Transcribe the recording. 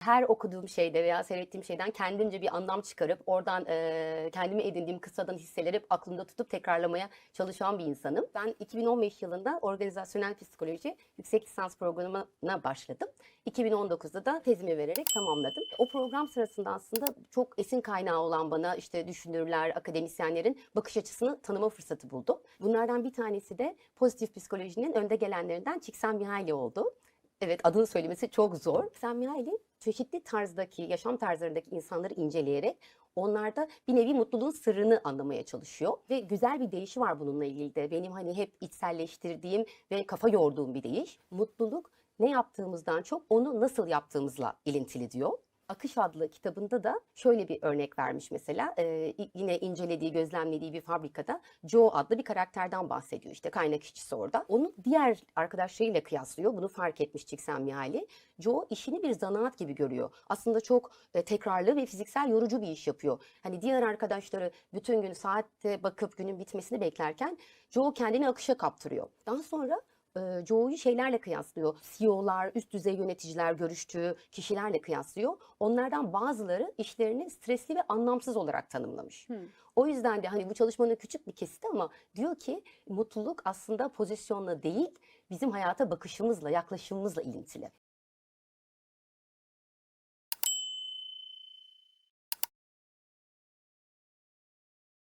Her okuduğum şeyde veya seyrettiğim şeyden kendimce bir anlam çıkarıp oradan e, kendime edindiğim kıssadan hisseleri hep aklımda tutup tekrarlamaya çalışan bir insanım. Ben 2015 yılında organizasyonel psikoloji yüksek lisans programına başladım. 2019'da da tezimi vererek tamamladım. O program sırasında aslında çok esin kaynağı olan bana işte düşünürler, akademisyenlerin bakış açısını tanıma fırsatı buldum. Bunlardan bir tanesi de pozitif psikolojinin önde gelenlerinden Csikszentmihalyi oldu. Evet adını söylemesi çok zor. Csikszentmihalyi çeşitli tarzdaki, yaşam tarzlarındaki insanları inceleyerek onlarda bir nevi mutluluğun sırrını anlamaya çalışıyor. Ve güzel bir deyişi var bununla ilgili de. Benim hani hep içselleştirdiğim ve kafa yorduğum bir deyiş. Mutluluk ne yaptığımızdan çok onu nasıl yaptığımızla ilintili diyor. Akış adlı kitabında da şöyle bir örnek vermiş mesela. Ee, yine incelediği, gözlemlediği bir fabrikada Joe adlı bir karakterden bahsediyor. İşte kaynak işçisi orada. Onu diğer arkadaşlarıyla kıyaslıyor. Bunu fark etmiş Csikszentmihalyi. Joe işini bir zanaat gibi görüyor. Aslında çok e, tekrarlı ve fiziksel yorucu bir iş yapıyor. Hani diğer arkadaşları bütün gün saatte bakıp günün bitmesini beklerken Joe kendini akışa kaptırıyor. Daha sonra e, Joe'yu şeylerle kıyaslıyor. CEO'lar, üst düzey yöneticiler görüştüğü kişilerle kıyaslıyor. Onlardan bazıları işlerini stresli ve anlamsız olarak tanımlamış. O yüzden de hani bu çalışmanın küçük bir kesiti ama diyor ki mutluluk aslında pozisyonla değil bizim hayata bakışımızla, yaklaşımımızla ilintili.